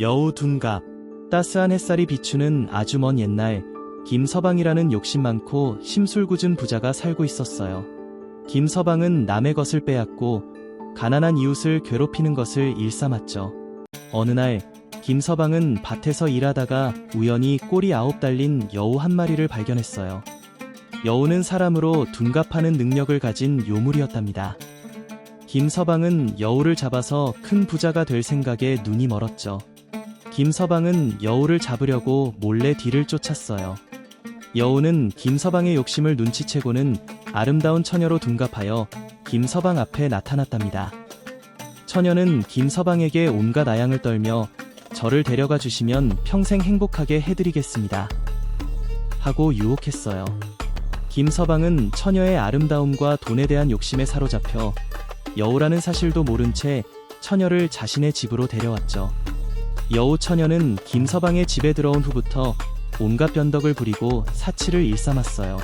여우 둔갑. 따스한 햇살이 비추는 아주 먼 옛날, 김서방이라는 욕심 많고 심술궂은 부자가 살고 있었어요. 김서방은 남의 것을 빼앗고 가난한 이웃을 괴롭히는 것을 일삼았죠. 어느 날, 김서방은 밭에서 일하다가 우연히 꼬리 아홉 달린 여우 한 마리를 발견했어요. 여우는 사람으로 둔갑하는 능력을 가진 요물이었답니다. 김서방은 여우를 잡아서 큰 부자가 될 생각에 눈이 멀었죠. 김서방은 여우를 잡으려고 몰래 뒤를 쫓았어요. 여우는 김서방의 욕심을 눈치채고는 아름다운 처녀로 둔갑하여 김서방 앞에 나타났답니다. 처녀는 김서방에게 온갖 아양을 떨며 저를 데려가 주시면 평생 행복하게 해드리겠습니다. 하고 유혹했어요. 김서방은 처녀의 아름다움과 돈에 대한 욕심에 사로잡혀 여우라는 사실도 모른 채 처녀를 자신의 집으로 데려왔죠. 여우 처녀는 김서방의 집에 들어온 후부터 온갖 변덕을 부리고 사치를 일삼았어요.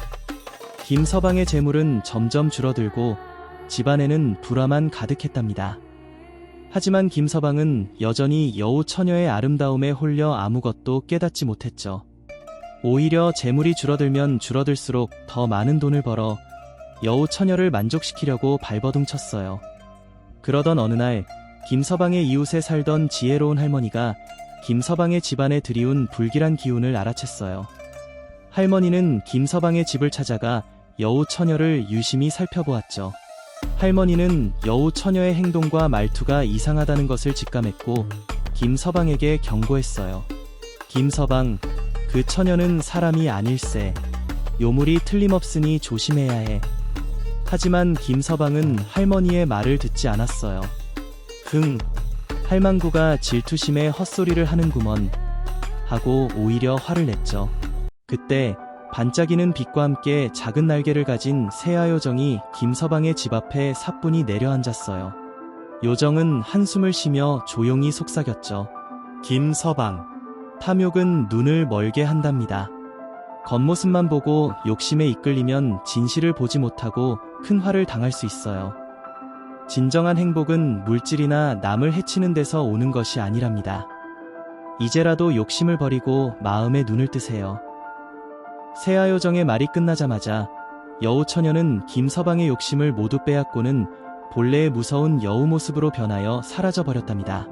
김서방의 재물은 점점 줄어들고 집안에는 불화만 가득했답니다. 하지만 김서방은 여전히 여우 처녀의 아름다움에 홀려 아무것도 깨닫지 못했죠. 오히려 재물이 줄어들면 줄어들수록 더 많은 돈을 벌어 여우 처녀를 만족시키려고 발버둥 쳤어요. 그러던 어느 날 김서방의 이웃에 살던 지혜로운 할머니가 김서방의 집안에 들이운 불길한 기운을 알아챘어요. 할머니는 김서방의 집을 찾아가 여우 처녀를 유심히 살펴보았죠. 할머니는 여우 처녀의 행동과 말투가 이상하다는 것을 직감했고 김서방에게 경고했어요. 김서방, 그 처녀는 사람이 아닐세. 요물이 틀림없으니 조심해야 해. 하지만 김서방은 할머니의 말을 듣지 않았어요. 흥, 할망구가 질투심에 헛소리를 하는구먼. 하고 오히려 화를 냈죠. 그때 반짝이는 빛과 함께 작은 날개를 가진 새아 요정이 김서방의 집 앞에 사뿐히 내려앉았어요. 요정은 한숨을 쉬며 조용히 속삭였죠. 김서방. 탐욕은 눈을 멀게 한답니다. 겉모습만 보고 욕심에 이끌리면 진실을 보지 못하고 큰 화를 당할 수 있어요. 진정한 행복은 물질이나 남을 해치는 데서 오는 것이 아니랍니다. 이제라도 욕심을 버리고 마음의 눈을 뜨세요. 새아 요정의 말이 끝나자마자 여우 처녀는 김서방의 욕심을 모두 빼앗고는 본래의 무서운 여우 모습으로 변하여 사라져 버렸답니다.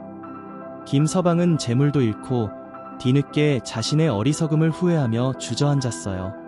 김서방은 재물도 잃고 뒤늦게 자신의 어리석음을 후회하며 주저앉았어요.